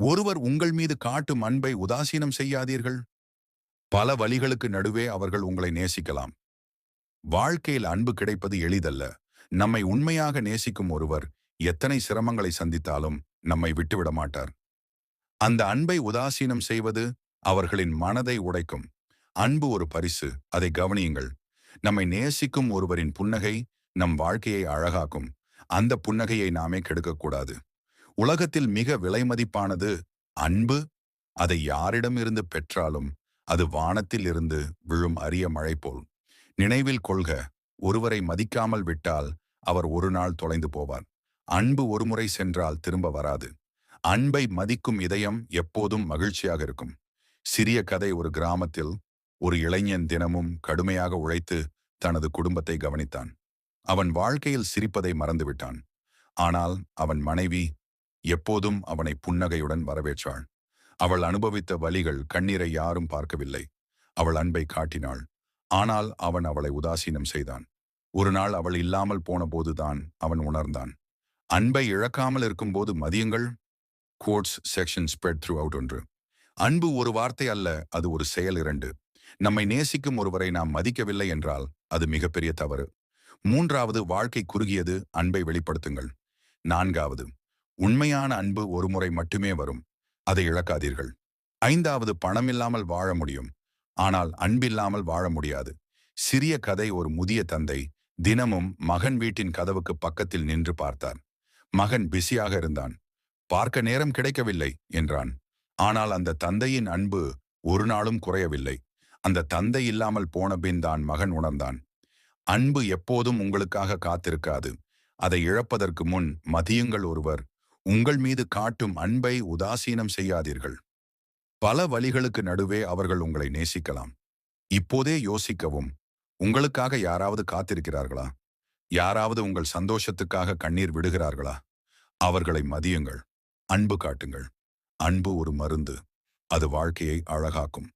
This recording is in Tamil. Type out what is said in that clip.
ஒருவர் உங்கள் மீது காட்டும் அன்பை உதாசீனம் செய்யாதீர்கள். பல வழிகளுக்கு நடுவே அவர்கள் உங்களை நேசிக்கலாம். வாழ்க்கையில் அன்பு கிடைப்பது எளிதல்ல. நம்மை உண்மையாக நேசிக்கும் ஒருவர் எத்தனை சிரமங்களை சந்தித்தாலும் நம்மை விட்டுவிட மாட்டார். அந்த அன்பை உதாசீனம் செய்வது அவர்களின் மனதை உடைக்கும். அன்பு ஒரு பரிசு. அதை கவனியுங்கள். நம்மை நேசிக்கும் ஒருவரின் புன்னகை நம் வாழ்க்கையை அழகாக்கும். அந்த புன்னகையை நாமே கெடுக்கக்கூடாது. உலகத்தில் மிக விலைமதிப்பானது அன்பு. அதை யாரிடமிருந்து பெற்றாலும் அது வானத்தில் இருந்து விழும் அரிய மழை போல். நினைவில் கொள்க ஒருவரை மதிக்காமல் விட்டால் அவர் ஒரு நாள் தொலைந்து போவார். அன்பு ஒருமுறை சென்றால் திரும்ப வராது. அன்பை மதிக்கும் இதயம் எப்போதும் மகிழ்ச்சியாக இருக்கும். சிறிய கதை ஒரு கிராமத்தில் ஒரு இளைஞன் தினமும் கடுமையாக உழைத்து தனது குடும்பத்தை கவனித்தான். அவன் வாழ்க்கையில் சிரிப்பதை மறந்துவிட்டான். ஆனால் அவன் மனைவி எப்போதும் அவனை புன்னகையுடன் வரவேற்றாள். அவள் அனுபவித்த வலிகள் கண்ணீரை யாரும் பார்க்கவில்லை. அவள் அன்பை காட்டினாள். ஆனால் அவன் அவளை உதாசீனம் செய்தான். ஒரு நாள் அவள் இல்லாமல் போனபோதுதான் அவன் உணர்ந்தான். அன்பை இழக்காமல் இருக்கும்போது மதியங்கள்? Quotes section spread through out ஒன்று. அன்பு ஒரு வார்த்தை அல்ல அது ஒரு செயல் இரண்டு. நம்மை நேசிக்கும் ஒருவரை நாம் மதிக்கவில்லை என்றால் அது மிகப்பெரிய தவறு. மூன்றாவது வாழ்க்கை குறுகியது அன்பை வெளிப்படுத்துங்கள். நான்காவது உண்மையான அன்பு ஒருமுறை மட்டுமே வரும். அதை இழக்காதீர்கள். ஐந்தாவது பணமில்லாமல் வாழ முடியும். ஆனால் அன்பில்லாமல் வாழ முடியாது. சிறிய கதை ஒரு முதிய தந்தை தினமும் மகன் வீட்டின் கதவுக்கு பக்கத்தில் நின்று பார்த்தார். மகன் பிஸியாக இருந்தான். பார்க்க நேரம் கிடைக்கவில்லை என்றான். ஆனால் அந்த தந்தையின் அன்பு ஒரு நாளும் குறையவில்லை. அந்த தந்தை இல்லாமல் போன பின் தான் மகன் உணர்ந்தான். அன்பு எப்போதும் உங்களுக்காக காத்திருக்காது. அதை இழப்பதற்கு முன் மதியுங்கள் ஒருவர் உங்கள் மீது காட்டும் அன்பை உதாசீனம் செய்யாதீர்கள். பல வழிகளுக்கு நடுவே அவர்கள் உங்களை நேசிக்கலாம். இப்போதே யோசிக்கவும் உங்களுக்காக யாராவது காத்திருக்கிறார்களா? யாராவது உங்கள் சந்தோஷத்துக்காக கண்ணீர் விடுகிறார்களா? அவர்களை மதியுங்கள் அன்பு காட்டுங்கள். அன்பு ஒரு மருந்து அது வாழ்க்கையை அழகாக்கும்.